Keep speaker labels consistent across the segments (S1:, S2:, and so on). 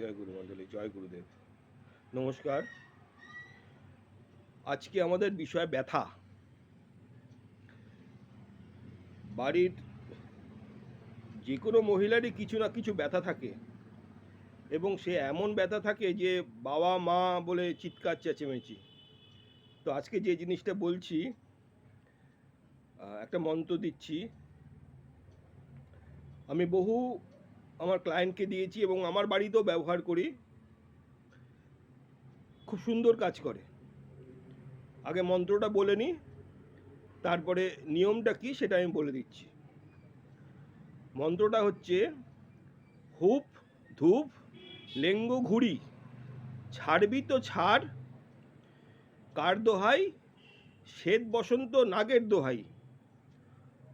S1: জয় গুরু মণ্ডলী জয় গুরুদেব। নমস্কার। আজকে আমাদের বিষয় ব্যথা। বাড়ির যে কোনো মহিলারই কিছু না কিছু ব্যথা থাকে এবং সে এমন ব্যথা থাকে যে বাবা, মা বলে চিৎকার, চেঁচেমেচি। তো আজকে যে জিনিসটা বলছি একটা মন্ত্র দিচ্ছি। আমি বহু আমার ক্লায়েন্টকে দিয়েছি এবং আমার বাড়িতেও ব্যবহার করি। খুব সুন্দর কাজ করে। আগে মন্ত্রটা বলে নিই, তারপরে নিয়মটা কি সেটা আমি বলে দিচ্ছি। মন্ত্রটা হচ্ছে, হুপ, ধূপ, লেঙ্গ ঘুড়ি, ছাড়বি তো ছাড়, কার দোহাই, শ্বেত বসন্ত নাগের দোহাই,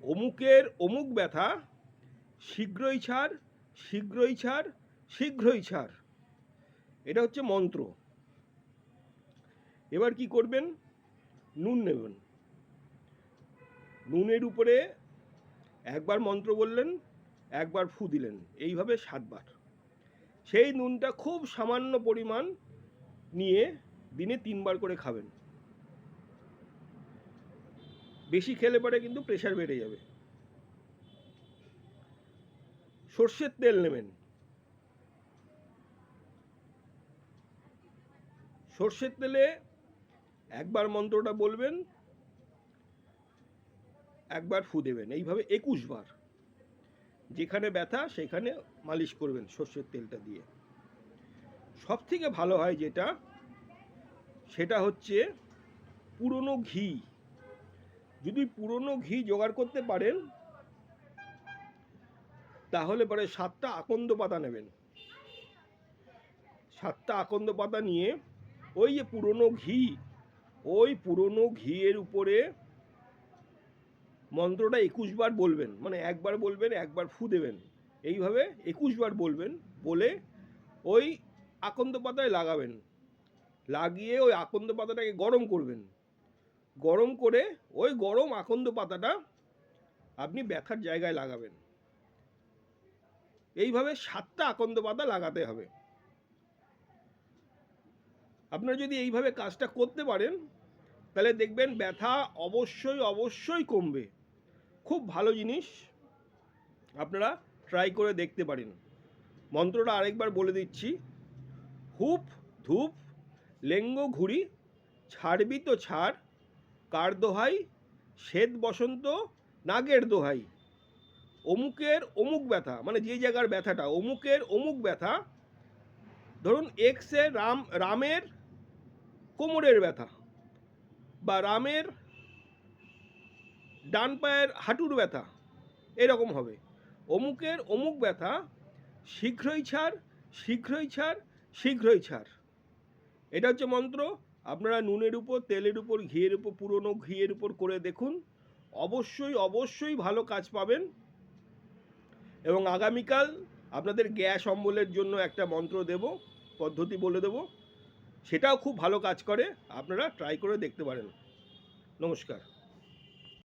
S1: অমুকের অমুক ব্যথা, শীঘ্রই ছাড় শীঘ্রই ছাড় শীঘ্রই ছাড়। এটা হচ্ছে মন্ত্র। এবার কি করবেন? নুন নেবেন। নুনের উপরে একবার মন্ত্র বললেন, একবার ফু দিলেন। এইভাবে সাতবার। সেই নুনটা খুব সামান্য পরিমাণ নিয়ে দিনে তিনবার করে খাবেন। বেশি খেলে পরে কিন্তু প্রেশার বেড়ে যাবে। সর্ষের তেল নেবেন। সর্ষের তেলে একবার মন্ত্রটা বলবেন, একবার ফু দেবেন। এইভাবে একুশ বার। যেখানে ব্যথা, সেখানে মালিশ করবেন সর্ষের তেলটা দিয়ে। সব থেকে ভালো হয় যেটা, সেটা হচ্ছে পুরনো ঘি। যদি পুরনো ঘি জোগাড় করতে পারেন তাহলে পরে সাতটা আকন্দ পাতা নেবেন। সাতটা আকন্দ পাতা নিয়ে ওই যে পুরনো ঘি, ওই পুরনো ঘিয়ের উপরে মন্ত্রটা একুশ বার বলবেন মানে একবার বলবেন, একবার ফু দেবেন। এইভাবে একুশ বার বলবেন, বলে ওই আকন্দ পাতায় লাগাবেন। লাগিয়ে ওই আকন্দ পাতাটাকে গরম করবেন। গরম করে ওই গরম আকন্দ পাতাটা আপনি ব্যথার জায়গায় লাগাবেন। এইভাবে সাতটা আকন্দ পাতা লাগাতে হবে। আপনারা যদি এইভাবে কাজটা করতে পারেন, তাহলে দেখবেন ব্যথা অবশ্যই অবশ্যই কমবে। খুব ভালো জিনিস আপনারা ট্রাই করে দেখতে পারেন। মন্ত্রটা আরেকবার বলে দিচ্ছি, হুপ ধূপ, লেঙ্গ ঘুড়ি, ছাড়বি তো ছাড়, কার দোহাই, শ্বেত বসন্ত, নাগের দোহাই। অমুকের অমুক ব্যথা মানে যে জায়গার ব্যথাটা, অমুকের অমুক ব্যথা, ধরুন এক্সে রাম, রামের কোমরের ব্যথা বা রামের ডান পায়ের হাঁটুর ব্যথা, এরকম হবে। অমুকের অমুক ব্যথা, শীঘ্রই ছাড় শীঘ্রই ছাড় শীঘ্রই ছাড়। এটা হচ্ছে মন্ত্র। আপনারা নুনের উপর, তেলের উপর, ঘিয়ের উপর, পুরনো ঘিয়ের উপর করে দেখুন। অবশ্যই অবশ্যই ভালো কাজ পাবেন। এবং আগামীকাল আপনাদের গ্যাস অম্বলের জন্য একটা মন্ত্র দেব, পদ্ধতি বলে দেব। সেটাও খুব ভালো কাজ করে, আপনারা ট্রাই করে দেখতে পারেন। নমস্কার।